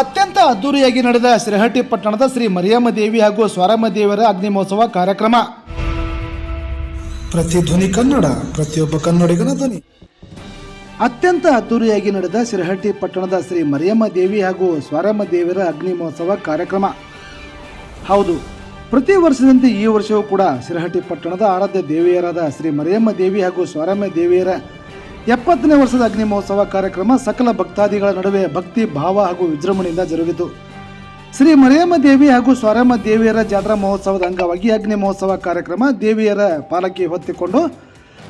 ಅತ್ಯಂತ ಅದ್ದೂರಿಯಾಗಿ ನಡೆದ ಶ್ರೀಹಟ್ಟಿ ಪಟ್ಟಣದ ಶ್ರೀ ಮರಿಯಮ್ಮ ದೇವಿ ಹಾಗೂ ಸ್ವರಮ್ಮ ದೇವರ ಅಗ್ನಿ ಮಹೋತ್ಸವ ಕಾರ್ಯಕ್ರಮ. ಪ್ರತಿಧ್ವನಿ ಕನ್ನಡ ಪ್ರತಿಯೊಬ್ಬ ಕನ್ನಡಿಗನ ಧ್ವನಿ. ಅತ್ಯಂತ ಅದ್ದೂರಿಯಾಗಿ ನಡೆದ ಶ್ರೀಹಟ್ಟಿ ಪಟ್ಟಣದ ಶ್ರೀ ಮರಿಯಮ್ಮ ದೇವಿ ಹಾಗೂ ಸ್ವರಮ್ಮ ದೇವರ ಅಗ್ನಿ ಮಹೋತ್ಸವ ಕಾರ್ಯಕ್ರಮ. ಹೌದು ಪ್ರತಿ ವರ್ಷದಂತೆ ಈ ವರ್ಷವೂ ಕೂಡ ಶ್ರೀಹಟ್ಟಿ ಪಟ್ಟಣದ ಆರಾಧ್ಯ ದೇವಿಯರಾದ ಶ್ರೀ ಮರಿಯಮ್ಮ ದೇವಿ ಹಾಗೂ ಸ್ವರಮ್ಮ ದೇವಿಯರ ಎಪ್ಪತ್ತನೇ ವರ್ಷದ ಅಗ್ನಿ ಮಹೋತ್ಸವ ಕಾರ್ಯಕ್ರಮ ಸಕಲ ಭಕ್ತಾದಿಗಳ ನಡುವೆ ಭಕ್ತಿ, ಭಾವ ಹಾಗೂ ವಿಜೃಂಭಣೆಯಿಂದ ಜರುಗಿತು. ಶ್ರೀ ಮರಿಯಮ್ಮ ದೇವಿ ಹಾಗೂ ಸ್ವರಮ್ಮ ದೇವಿಯರ ಜಾತ್ರಾ ಮಹೋತ್ಸವದ ಅಂಗವಾಗಿ ಅಗ್ನಿ ಮಹೋತ್ಸವ ಕಾರ್ಯಕ್ರಮ ದೇವಿಯರ ಪಾಲಕಿ ಹೊತ್ತಿಕೊಂಡು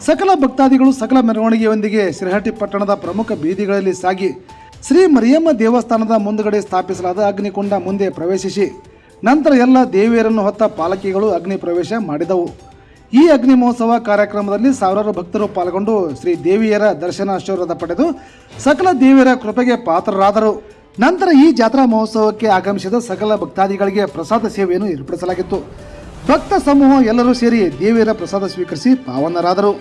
ಸಕಲ ಭಕ್ತಾದಿಗಳು ಸಕಲ ಮೆರವಣಿಗೆಯೊಂದಿಗೆ ಶ್ರೀಹಟ್ಟಿ ಪಟ್ಟಣದ ಪ್ರಮುಖ ಬೀದಿಗಳಲ್ಲಿ ಸಾಗಿ ಶ್ರೀ ಮರಿಯಮ್ಮ ದೇವಸ್ಥಾನದ ಮುಂದುಗಡೆ ಸ್ಥಾಪಿಸಲಾದ ಅಗ್ನಿಕುಂಡ ಮುಂದೆ ಪ್ರವೇಶಿಸಿ, ನಂತರ ಎಲ್ಲ ದೇವಿಯರನ್ನು ಹೊತ್ತ ಪಾಲಕಿಗಳು ಅಗ್ನಿ ಪ್ರವೇಶ ಮಾಡಿದವು. ಈ ಅಗ್ನಿ ಮಹೋತ್ಸವ ಕಾರ್ಯಕ್ರಮದಲ್ಲಿ ಸಾವಿರಾರು ಭಕ್ತರು ಪಾಲ್ಗೊಂಡು ಶ್ರೀ ದೇವಿಯರ ದರ್ಶನ ಆಶೀರ್ವಾದ ಪಡೆದು ಸಕಲ ದೇವಿಯರ ಕೃಪೆಗೆ ಪಾತ್ರರಾದರು. ನಂತರ ಈ ಜಾತ್ರಾ ಮಹೋತ್ಸವಕ್ಕೆ ಆಗಮಿಸಿದ ಸಕಲ ಭಕ್ತಾದಿಗಳಿಗೆ ಪ್ರಸಾದ ಸೇವೆಯನ್ನು ಏರ್ಪಡಿಸಲಾಗಿತ್ತು. ಭಕ್ತ ಸಮೂಹ ಎಲ್ಲರೂ ಸೇರಿ ದೇವಿಯರ ಪ್ರಸಾದ ಸ್ವೀಕರಿಸಿ ಪಾವನರಾದರು.